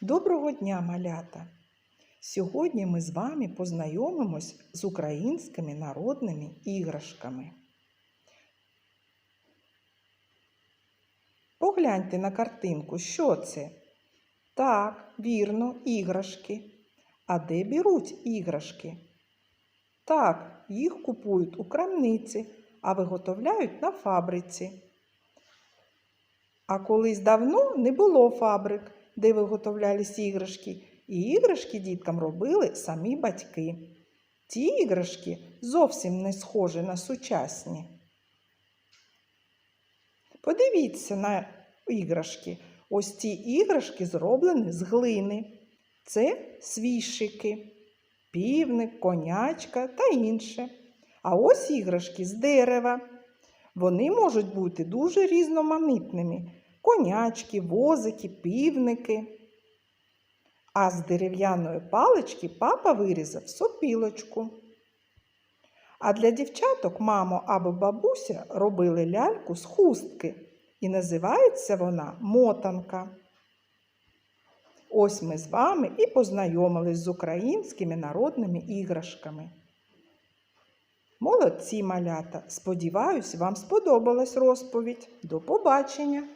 Доброго дня, малята! Сьогодні ми з вами познайомимось з українськими народними іграшками. Погляньте на картинку, що це? Так, вірно, іграшки. А де беруть іграшки? Так, їх купують у крамниці, а виготовляють на фабриці. А колись давно не було фабрик, де виготовлялись іграшки, і іграшки діткам робили самі батьки. Ті іграшки зовсім не схожі на сучасні. Подивіться на іграшки. Ось ці іграшки зроблені з глини. Це свіщики, півник, конячка та інше. А ось іграшки з дерева. Вони можуть бути дуже різноманітними: конячки, возики, півники. А з дерев'яної палички папа вирізав сопілочку. А для дівчаток мамо або бабуся робили ляльку з хустки, і називається вона мотанка. Ось ми з вами і познайомились з українськими народними іграшками. Молодці малята! Сподіваюсь, вам сподобалась розповідь. До побачення!